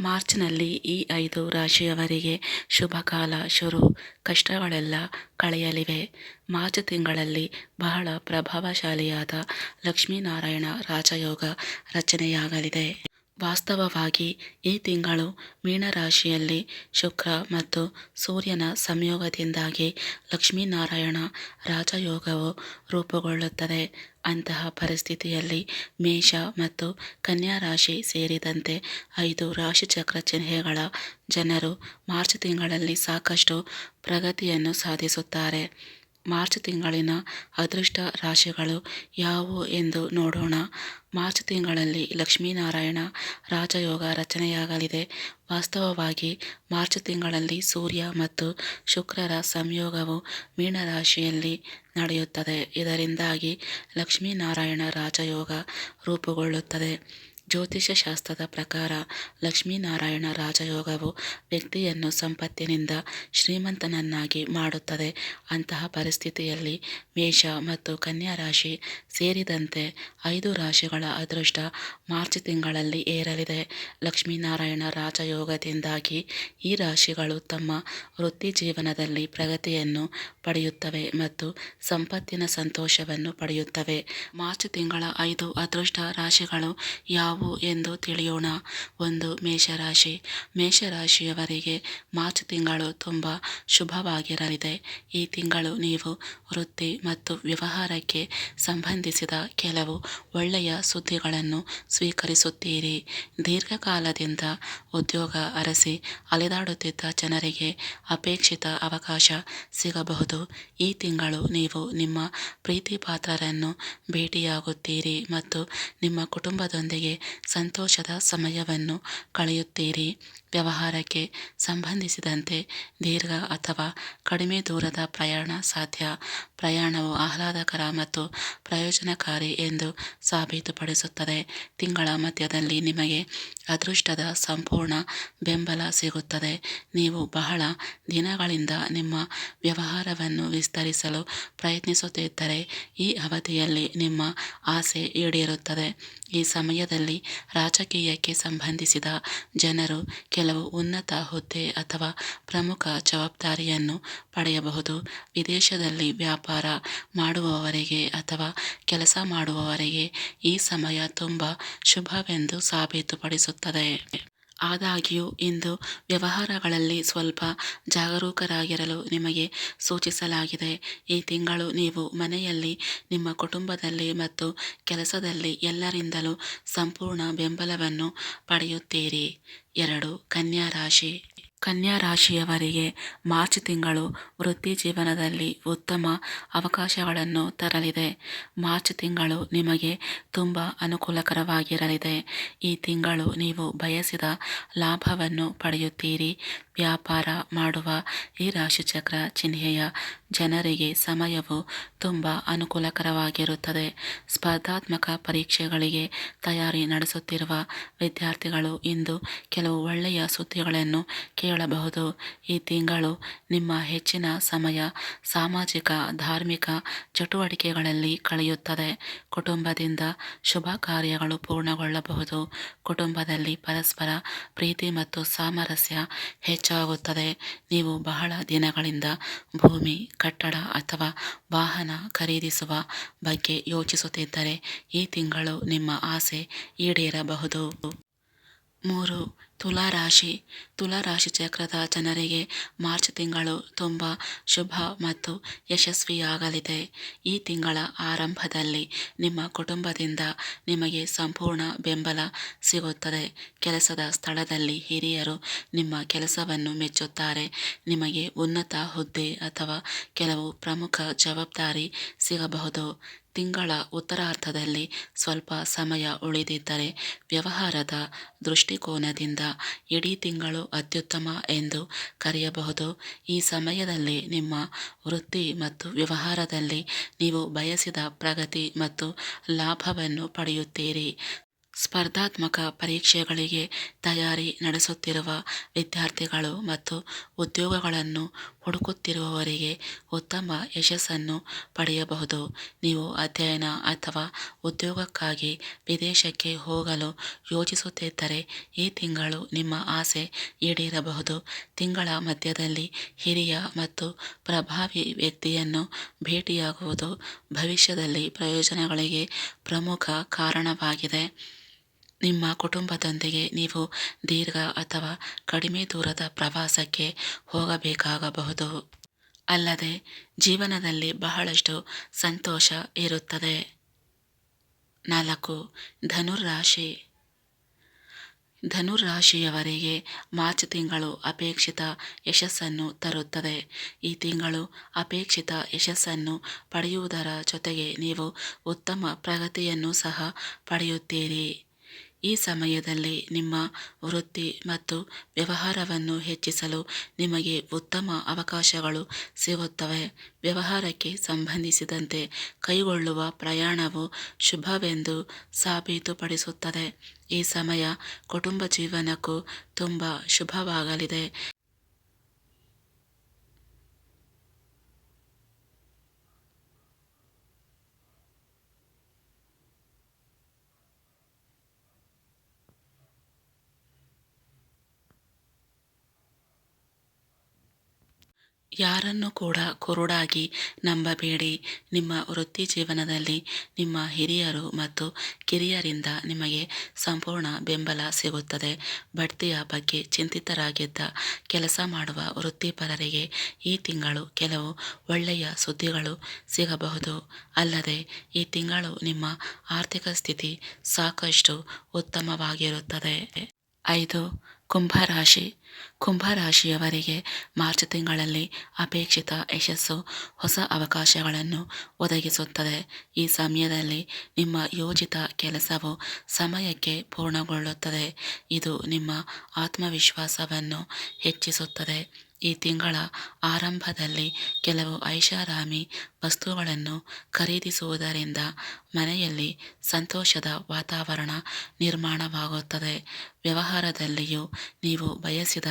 ಮಾರ್ಚ್ನಲ್ಲಿ ಈ ಐದು ರಾಶಿಯವರಿಗೆ ಶುಭಕಾಲ. ಶುರು. ಕಷ್ಟಗಳೆಲ್ಲ ಕಳೆಯಲಿವೆ. ಮಾರ್ಚ್ ತಿಂಗಳಲ್ಲಿ ಬಹಳ ಪ್ರಭಾವಶಾಲಿಯಾದ ಲಕ್ಷ್ಮೀನಾರಾಯಣ ರಾಜಯೋಗ ರಚನೆಯಾಗಲಿದೆ. ವಾಸ್ತವವಾಗಿ ಈ ತಿಂಗಳು ಮೀನರಾಶಿಯಲ್ಲಿ ಶುಕ್ರ ಮತ್ತು ಸೂರ್ಯನ ಸಂಯೋಗದಿಂದಾಗಿ ಲಕ್ಷ್ಮೀನಾರಾಯಣ ರಾಜಯೋಗವು ರೂಪುಗೊಳ್ಳುತ್ತದೆ. ಅಂತಹ ಪರಿಸ್ಥಿತಿಯಲ್ಲಿ ಮೇಷ ಮತ್ತು ಕನ್ಯಾ ರಾಶಿ ಸೇರಿದಂತೆ ಐದು ರಾಶಿಚಕ್ರ ಚಿಹ್ನೆಗಳ ಜನರು ಮಾರ್ಚ್ ತಿಂಗಳಲ್ಲಿ ಸಾಕಷ್ಟು ಪ್ರಗತಿಯನ್ನು ಸಾಧಿಸುತ್ತಾರೆ. ಮಾರ್ಚ್ ತಿಂಗಳಿನ ಅದೃಷ್ಟ ರಾಶಿಗಳು ಯಾವುವು ಎಂದು ನೋಡೋಣ. ಮಾರ್ಚ್ ತಿಂಗಳಲ್ಲಿ ಲಕ್ಷ್ಮೀನಾರಾಯಣ ರಾಜಯೋಗ ರಚನೆಯಾಗಲಿದೆ. ವಾಸ್ತವವಾಗಿ ಮಾರ್ಚ್ ತಿಂಗಳಲ್ಲಿ ಸೂರ್ಯ ಮತ್ತು ಶುಕ್ರರ ಸಂಯೋಗವು ಮೀನರಾಶಿಯಲ್ಲಿ ನಡೆಯುತ್ತದೆ. ಇದರಿಂದಾಗಿ ಲಕ್ಷ್ಮೀನಾರಾಯಣ ರಾಜಯೋಗ ರೂಪುಗೊಳ್ಳುತ್ತದೆ. ಜ್ಯೋತಿಷ್ಯ ಶಾಸ್ತ್ರದ ಪ್ರಕಾರ ಲಕ್ಷ್ಮೀನಾರಾಯಣ ರಾಜಯೋಗವು ವ್ಯಕ್ತಿಯನ್ನು ಸಂಪತ್ತಿನಿಂದ ಶ್ರೀಮಂತನನ್ನಾಗಿ ಮಾಡುತ್ತದೆ. ಅಂತಹ ಪರಿಸ್ಥಿತಿಯಲ್ಲಿ ಮೇಷ ಮತ್ತು ಕನ್ಯಾ ರಾಶಿ ಸೇರಿದಂತೆ ಐದು ರಾಶಿಗಳ ಅದೃಷ್ಟ ಮಾರ್ಚ್ ತಿಂಗಳಲ್ಲಿ ಏರಲಿದೆ. ಲಕ್ಷ್ಮೀನಾರಾಯಣ ರಾಜಯೋಗದಿಂದಾಗಿ ಈ ರಾಶಿಗಳು ತಮ್ಮ ವೃತ್ತಿ ಜೀವನದಲ್ಲಿ ಪ್ರಗತಿಯನ್ನು ಪಡೆಯುತ್ತವೆ ಮತ್ತು ಸಂಪತ್ತಿನ ಸಂತೋಷವನ್ನು ಪಡೆಯುತ್ತವೆ. ಮಾರ್ಚ್ ತಿಂಗಳ ಐದು ಅದೃಷ್ಟ ರಾಶಿಗಳು ಯಾವುವು ಎಂದು ತಿಳಿಯೋಣ. ಒಂದು ಮೇಷರಾಶಿ. ಮೇಷರಾಶಿಯವರಿಗೆ ಮಾರ್ಚ್ ತಿಂಗಳು ತುಂಬ ಶುಭವಾಗಿರಲಿದೆ. ಈ ತಿಂಗಳು ನೀವು ವೃತ್ತಿ ಮತ್ತು ವ್ಯವಹಾರಕ್ಕೆ ಸಂಬಂಧಿಸಿದ ಕೆಲವು ಒಳ್ಳೆಯ ಸುದ್ದಿಗಳನ್ನು ಸ್ವೀಕರಿಸುತ್ತೀರಿ. ದೀರ್ಘಕಾಲದಿಂದ ಉದ್ಯೋಗ ಅರಸಿ ಅಲೆದಾಡುತ್ತಿದ್ದ ಜನರಿಗೆ ಅಪೇಕ್ಷಿತ ಅವಕಾಶ ಸಿಗಬಹುದು. ಈ ತಿಂಗಳು ನೀವು ನಿಮ್ಮ ಪ್ರೀತಿಪಾತ್ರರನ್ನು ಭೇಟಿಯಾಗುತ್ತೀರಿ ಮತ್ತು ನಿಮ್ಮ ಕುಟುಂಬದೊಂದಿಗೆ ಸಂತೋಷದ ಸಮಯವನ್ನು ಕಳೆಯುತ್ತೀರಿ. ವ್ಯವಹಾರಕ್ಕೆ ಸಂಬಂಧಿಸಿದಂತೆ ದೀರ್ಘ ಅಥವಾ ಕಡಿಮೆ ದೂರದ ಪ್ರಯಾಣ ಸಾಧ್ಯ. ಪ್ರಯಾಣವು ಆಹ್ಲಾದಕರ ಮತ್ತು ಪ್ರಯೋಜನಕಾರಿ ಎಂದು ಸಾಬೀತುಪಡಿಸುತ್ತದೆ. ತಿಂಗಳ ಮಧ್ಯದಲ್ಲಿ ನಿಮಗೆ ಅದೃಷ್ಟದ ಸಂಪೂರ್ಣ ಬೆಂಬಲ ಸಿಗುತ್ತದೆ. ನೀವು ಬಹಳ ದಿನಗಳಿಂದ ನಿಮ್ಮ ವ್ಯವಹಾರವನ್ನು ವಿಸ್ತರಿಸಲು ಪ್ರಯತ್ನಿಸುತ್ತಿದ್ದರೆ ಈ ಅವಧಿಯಲ್ಲಿ ನಿಮ್ಮ ಆಸೆ ಈಡೇರುತ್ತದೆ. ಈ ಸಮಯದಲ್ಲಿ ರಾಜಕೀಯಕ್ಕೆ ಸಂಬಂಧಿಸಿದ ಜನರು ಕೆಲವು ಉನ್ನತ ಹುದ್ದೆ ಅಥವಾ ಪ್ರಮುಖ ಜವಾಬ್ದಾರಿಯನ್ನು ಪಡೆಯಬಹುದು. ವಿದೇಶದಲ್ಲಿ ವ್ಯಾಪಾರ ಮಾಡುವವರಿಗೆ ಅಥವಾ ಕೆಲಸ ಮಾಡುವವರಿಗೆ ಈ ಸಮಯ ತುಂಬ ಶುಭವೆಂದು ಸಾಬೀತುಪಡಿಸುತ್ತದೆ. ಆದಾಗ್ಯೂ, ಇಂದು ವ್ಯವಹಾರಗಳಲ್ಲಿ ಸ್ವಲ್ಪ ಜಾಗರೂಕರಾಗಿರಲು ನಿಮಗೆ ಸೂಚಿಸಲಾಗಿದೆ. ಈ ತಿಂಗಳು ನೀವು ಮನೆಯಲ್ಲಿ, ನಿಮ್ಮ ಕುಟುಂಬದಲ್ಲಿ ಮತ್ತು ಕೆಲಸದಲ್ಲಿ ಎಲ್ಲರಿಂದಲೂ ಸಂಪೂರ್ಣ ಬೆಂಬಲವನ್ನು ಪಡೆಯುತ್ತೀರಿ. ಎರಡು ಕನ್ಯಾ ರಾಶಿ. ಕನ್ಯಾ ರಾಶಿಯವರಿಗೆ ಮಾರ್ಚ್ ತಿಂಗಳು ವೃತ್ತಿ ಜೀವನದಲ್ಲಿ ಉತ್ತಮ ಅವಕಾಶಗಳನ್ನು ತರಲಿದೆ. ಮಾರ್ಚ್ ತಿಂಗಳು ನಿಮಗೆ ತುಂಬ ಅನುಕೂಲಕರವಾಗಿರಲಿದೆ. ಈ ತಿಂಗಳು ನೀವು ಬಯಸಿದ ಲಾಭವನ್ನು ಪಡೆಯುತ್ತೀರಿ. ವ್ಯಾಪಾರ ಮಾಡುವ ಈ ರಾಶಿಚಕ್ರ ಚಿಹ್ನೆಯ ಜನರಿಗೆ ಸಮಯವು ತುಂಬ ಅನುಕೂಲಕರವಾಗಿರುತ್ತದೆ. ಸ್ಪರ್ಧಾತ್ಮಕ ಪರೀಕ್ಷೆಗಳಿಗೆ ತಯಾರಿ ನಡೆಸುತ್ತಿರುವ ವಿದ್ಯಾರ್ಥಿಗಳು ಇಂದು ಕೆಲವು ಒಳ್ಳೆಯ ಸುದ್ದಿಗಳನ್ನು ಕೇಳಬಹುದು. ಈ ತಿಂಗಳು ನಿಮ್ಮ ಹೆಚ್ಚಿನ ಸಮಯ ಸಾಮಾಜಿಕ, ಧಾರ್ಮಿಕ ಚಟುವಟಿಕೆಗಳಲ್ಲಿ ಕಳೆಯುತ್ತದೆ. ಕುಟುಂಬದಿಂದ ಶುಭ ಕಾರ್ಯಗಳು ಪೂರ್ಣಗೊಳ್ಳಬಹುದು. ಕುಟುಂಬದಲ್ಲಿ ಪರಸ್ಪರ ಪ್ರೀತಿ ಮತ್ತು ಸಾಮರಸ್ಯ ಹೆಚ್ಚಾಗುತ್ತದೆ. ನೀವು ಬಹಳ ದಿನಗಳಿಂದ ಭೂಮಿ ಕಟ್ಟಡ ಅಥವಾ ವಾಹನ ಖರೀದಿಸುವ ಬಗ್ಗೆ ಯೋಚಿಸುತ್ತಿದ್ದರೆ ಈ ತಿಂಗಳು ನಿಮ್ಮ ಆಸೆ ಈಡೇರಬಹುದು. ಮೂರು ತುಲಾ ರಾಶಿ ತುಲಾ ರಾಶಿ ಚಕ್ರದ ಜನರಿಗೆ ಮಾರ್ಚ್ ತಿಂಗಳು ತುಂಬ ಶುಭ ಮತ್ತು ಯಶಸ್ವಿಯಾಗಲಿದೆ. ಈ ತಿಂಗಳ ಆರಂಭದಲ್ಲಿ ನಿಮ್ಮ ಕುಟುಂಬದಿಂದ ನಿಮಗೆ ಸಂಪೂರ್ಣ ಬೆಂಬಲ ಸಿಗುತ್ತದೆ. ಕೆಲಸದ ಸ್ಥಳದಲ್ಲಿ ಹಿರಿಯರು ನಿಮ್ಮ ಕೆಲಸವನ್ನು ಮೆಚ್ಚುತ್ತಾರೆ. ನಿಮಗೆ ಉನ್ನತ ಹುದ್ದೆ ಅಥವಾ ಕೆಲವು ಪ್ರಮುಖ ಜವಾಬ್ದಾರಿ ಸಿಗಬಹುದು. ತಿಂಗಳ ಉತ್ತರಾರ್ಧದಲ್ಲಿ ಸ್ವಲ್ಪ ಸಮಯ ಉಳಿದಿದ್ದರೆ ವ್ಯವಹಾರದ ದೃಷ್ಟಿಕೋನದಿಂದ ಇಡೀ ತಿಂಗಳು ಅತ್ಯುತ್ತಮ ಎಂದು ಕರೆಯಬಹುದು. ಈ ಸಮಯದಲ್ಲಿ ನಿಮ್ಮ ವೃತ್ತಿ ಮತ್ತು ವ್ಯವಹಾರದಲ್ಲಿ ನೀವು ಬಯಸಿದ ಪ್ರಗತಿ ಮತ್ತು ಲಾಭವನ್ನು ಪಡೆಯುತ್ತೀರಿ. ಸ್ಪರ್ಧಾತ್ಮಕ ಪರೀಕ್ಷೆಗಳಿಗೆ ತಯಾರಿ ನಡೆಸುತ್ತಿರುವ ವಿದ್ಯಾರ್ಥಿಗಳು ಮತ್ತು ಉದ್ಯೋಗಗಳನ್ನು ಹುಡುಕುತ್ತಿರುವವರಿಗೆ ಉತ್ತಮ ಯಶಸ್ಸನ್ನು ಪಡೆಯಬಹುದು. ನೀವು ಅಧ್ಯಯನ ಅಥವಾ ಉದ್ಯೋಗಕ್ಕಾಗಿ ವಿದೇಶಕ್ಕೆ ಹೋಗಲು ಯೋಚಿಸುತ್ತಿದ್ದರೆ ಈ ತಿಂಗಳು ನಿಮ್ಮ ಆಸೆ ಈಡೇರಬಹುದು. ತಿಂಗಳ ಮಧ್ಯದಲ್ಲಿ ಹಿರಿಯ ಮತ್ತು ಪ್ರಭಾವಿ ವ್ಯಕ್ತಿಯನ್ನು ಭೇಟಿಯಾಗುವುದು ಭವಿಷ್ಯದಲ್ಲಿ ಪ್ರಯೋಜನಗಳಿಗೆ ಪ್ರಮುಖ ಕಾರಣವಾಗಿದೆ. ನಿಮ್ಮ ಕುಟುಂಬದೊಂದಿಗೆ ನೀವು ದೀರ್ಘ ಅಥವಾ ಕಡಿಮೆ ದೂರದ ಪ್ರವಾಸಕ್ಕೆ ಹೋಗಬೇಕಾಗಬಹುದು. ಅಲ್ಲದೆ, ಜೀವನದಲ್ಲಿ ಬಹಳಷ್ಟು ಸಂತೋಷ ಇರುತ್ತದೆ. ನಾಲ್ಕು ಧನುರಾಶಿ ಧನುರಾಶಿಯವರಿಗೆ ಮಾರ್ಚ್ ತಿಂಗಳು ಅಪೇಕ್ಷಿತ ಯಶಸ್ಸನ್ನು ತರುತ್ತದೆ. ಈ ತಿಂಗಳು ಅಪೇಕ್ಷಿತ ಯಶಸ್ಸನ್ನು ಪಡೆಯುವುದರ ಜೊತೆಗೆ ನೀವು ಉತ್ತಮ ಪ್ರಗತಿಯನ್ನು ಸಹ ಪಡೆಯುತ್ತೀರಿ. ಈ ಸಮಯದಲ್ಲಿ ನಿಮ್ಮ ವೃತ್ತಿ ಮತ್ತು ವ್ಯವಹಾರವನ್ನು ಹೆಚ್ಚಿಸಲು ನಿಮಗೆ ಉತ್ತಮ ಅವಕಾಶಗಳು ಸಿಗುತ್ತವೆ. ವ್ಯವಹಾರಕ್ಕೆ ಸಂಬಂಧಿಸಿದಂತೆ ಕೈಗೊಳ್ಳುವ ಪ್ರಯಾಣವು ಶುಭವೆಂದು ಸಾಬೀತುಪಡಿಸುತ್ತದೆ. ಈ ಸಮಯ ಕುಟುಂಬ ಜೀವನಕ್ಕೂ ತುಂಬ ಶುಭವಾಗಲಿದೆ. ಯಾರನ್ನು ಕೂಡ ಕುರುಡಾಗಿ ನಂಬಬೇಡಿ. ನಿಮ್ಮ ವೃತ್ತಿ ಜೀವನದಲ್ಲಿ ನಿಮ್ಮ ಹಿರಿಯರು ಮತ್ತು ಕಿರಿಯರಿಂದ ನಿಮಗೆ ಸಂಪೂರ್ಣ ಬೆಂಬಲ ಸಿಗುತ್ತದೆ. ಬಡ್ತಿಯ ಬಗ್ಗೆ ಚಿಂತಿತರಾಗಿದ್ದ ಕೆಲಸ ಮಾಡುವ ವೃತ್ತಿಪರರಿಗೆ ಈ ತಿಂಗಳು ಕೆಲವು ಒಳ್ಳೆಯ ಸುದ್ದಿಗಳು ಸಿಗಬಹುದು. ಅಲ್ಲದೆ, ಈ ತಿಂಗಳು ನಿಮ್ಮ ಆರ್ಥಿಕ ಸ್ಥಿತಿ ಸಾಕಷ್ಟು ಉತ್ತಮವಾಗಿರುತ್ತದೆ. ಐದು ಕುಂಭರಾಶಿ. ಕುಂಭರಾಶಿಯವರಿಗೆ ಮಾರ್ಚ್ ತಿಂಗಳಲ್ಲಿ ಅಪೇಕ್ಷಿತ ಯಶಸ್ಸು, ಹೊಸ ಅವಕಾಶಗಳನ್ನು ಒದಗಿಸುತ್ತದೆ. ಈ ಸಮಯದಲ್ಲಿ ನಿಮ್ಮ ಯೋಜಿತ ಕೆಲಸವು ಸಮಯಕ್ಕೆ ಪೂರ್ಣಗೊಳ್ಳುತ್ತದೆ. ಇದು ನಿಮ್ಮ ಆತ್ಮವಿಶ್ವಾಸವನ್ನು ಹೆಚ್ಚಿಸುತ್ತದೆ. ಈ ತಿಂಗಳ ಆರಂಭದಲ್ಲಿ ಕೆಲವು ಐಷಾರಾಮಿ ವಸ್ತುಗಳನ್ನು ಖರೀದಿಸುವುದರಿಂದ ಮನೆಯಲ್ಲಿ ಸಂತೋಷದ ವಾತಾವರಣ ನಿರ್ಮಾಣವಾಗುತ್ತದೆ. ವ್ಯವಹಾರದಲ್ಲಿಯೂ ನೀವು ಬಯಸಿದ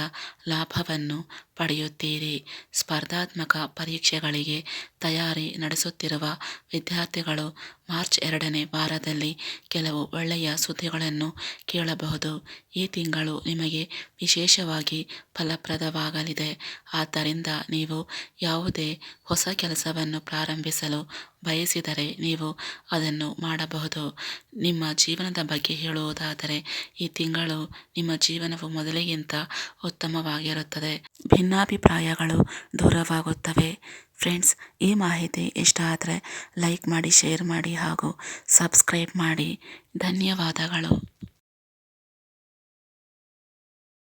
ಲಾಭವನ್ನು ಪಡೆಯುತ್ತೀರಿ. ಸ್ಪರ್ಧಾತ್ಮಕ ಪರೀಕ್ಷೆಗಳಿಗೆ ತಯಾರಿ ನಡೆಸುತ್ತಿರುವ ವಿದ್ಯಾರ್ಥಿಗಳು ಮಾರ್ಚ್ ಎರಡನೇ ವಾರದಲ್ಲಿ ಕೆಲವು ಒಳ್ಳೆಯ ಸುದ್ದಿಗಳನ್ನು ಕೇಳಬಹುದು. ಈ ತಿಂಗಳು ನಿಮಗೆ ವಿಶೇಷವಾಗಿ ಫಲಪ್ರದವಾಗಲಿದೆ. ಆದ್ದರಿಂದ ನೀವು ಯಾವುದೇ ಹೊಸ ಕೆಲಸವನ್ನು ಪ್ರಾರಂಭಿಸಲು ಬಯಸಿದರೆ ನೀವು ಅದನ್ನು ಮಾಡಬಹುದು. ನಿಮ್ಮ ಜೀವನದ ಬಗ್ಗೆ ಹೇಳುವುದಾದರೆ, ಈ ತಿಂಗಳು ನಿಮ್ಮ ಜೀವನವು ಮೊದಲಿಗಿಂತ ಉತ್ತಮವಾಗಿರುತ್ತದೆ. ಭಿನ್ನಾಭಿಪ್ರಾಯಗಳು ದೂರವಾಗುತ್ತವೆ. ಫ್ರೆಂಡ್ಸ್, ಈ ಮಾಹಿತಿ ಇಷ್ಟ ಆದರೆ ಲೈಕ್ ಮಾಡಿ, ಶೇರ್ ಮಾಡಿ ಹಾಗೂ ಸಬ್ಸ್ಕ್ರೈಬ್ ಮಾಡಿ. ಧನ್ಯವಾದಗಳು.